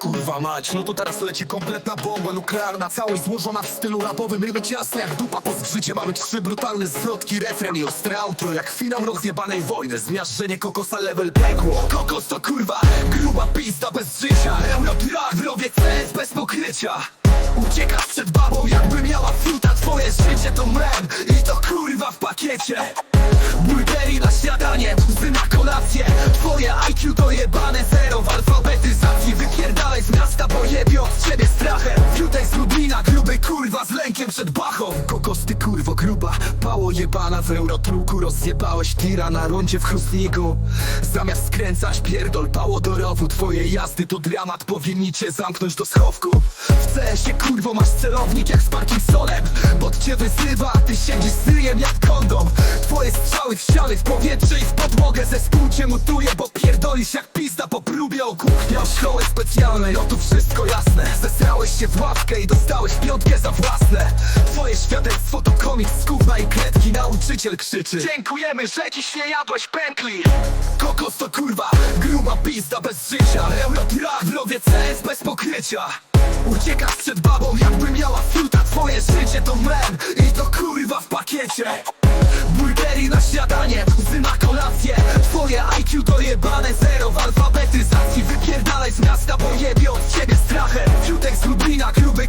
Kurwa mać, no to teraz leci kompletna bomba nuklearna Całość złożona w stylu rapowym, ryby ciasne jak dupa po zgrzycie Mamy trzy brutalne zwrotki, refren i ostre outro. Jak finał rozjebanej wojny, zmiażdżenie kokosa level pekło Kokos to kurwa, gruba pista bez życia. Eurotrach w rowie CS bez pokrycia. Uciekasz przed babą jakby miała fiuta Twoje życie to mem i to kurwa w pakiecie. Burgery na śniadanie, łzy na kolację. Twoje IQ to jebane zero lękiem przed bachą. Kokos ty kurwo gruba, pało jebana w eurotruku. Rozjebałeś tira na rondzie w chrustniku Zamiast skręcać pierdol pało do rowu. Twoje jazdy to dramat, powinni cię zamknąć do schowku. W CS-ie kurwo masz celownik jak z Parkinsonem. Bot cię wyzywa, a ty siedzisz z ryjem jak kondom. Twoje strzały w ściany, w powietrze i w podłogę. Zespół cię mutuje, bo pierdolisz jak pizda po próbie o kuchnię szkoły specjalnej, no tu wszystko jasne Zesrałeś się w ławkę i dostałeś piątkę za własne. Twoje świadectwo to komiks z gówna i kredki. Nauczyciel krzyczy. Dziękujemy, że dziś nie jadłeś pętli. Kokos to kurwa, gruba pizda bez życia. Eurotrach w rowie CS bez pokrycia. Uciekasz przed babą jakby miała fiuta Twoje życie to mem i to kurwa w pakiecie. Burgery na śniadanie, łzy na kolację. Twoje IQ to jebane zero w alfabetyzacji Wypierdalaj z miasta, bo jebie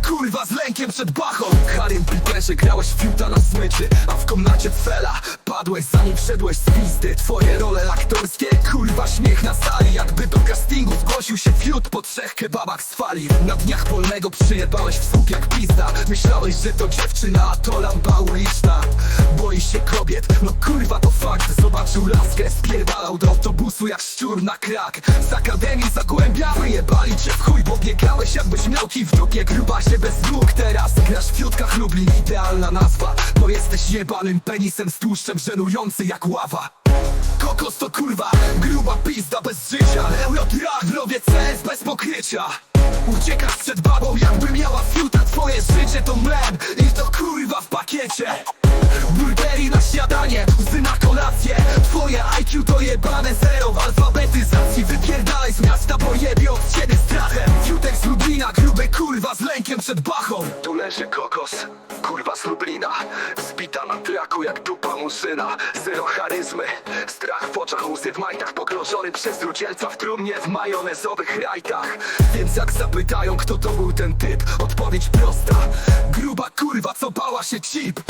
kurwa z lękiem przed bachą. Harrym Piperze grałeś fiuta na smyczy A w komnacie Fela. Padłeś zanim wszedłeś z pizdy Twoje role aktorskie, kurwa śmiech na stali Jakby do castingu zgłosił się fiut po trzech kebabach z fali. Na dniach polnego przyjebałeś w słup jak pizda. Myślałeś, że to dziewczyna, a to lampa uliczna Boi się kobiet, no kurwa to fakt. Zobaczył laskę, spierdalał do autobusu jak szczur na krak. Z akademii zagłębia wyjebali cię w chuj Bo biegałeś jakbyś miał kij w dupie. Grubasie bez nóg. Teraz grasz w fiutkach Lublin, idealna nazwa. Bo jesteś jebanym penisem z tłuszczem żenujący jak ława. Kokos to kurwa, gruba pizda bez życia. Eurotrach w rowie CS bez pokrycia. Uciekasz przed babą jakby miała fiuta. Twoje życie to mem i to kurwa w pakiecie IQ to jebane zero w alfabetyzacji. Wypierdalaj z miasta, bo jebie od ciebie strachem. Fiutek z Lublina, gruby kurwa z lękiem przed bachą. Tu leży kokos, kurwa z Lublina. Zbita na traku jak dupa muszyna Zero charyzmy, strach w oczach, łzy w majtach. Pogrążony przez rudzielca w trumnie w majonezowych rajtach. Więc jak zapytają kto to był ten typ Odpowiedź prosta, gruba kurwa co bała się cip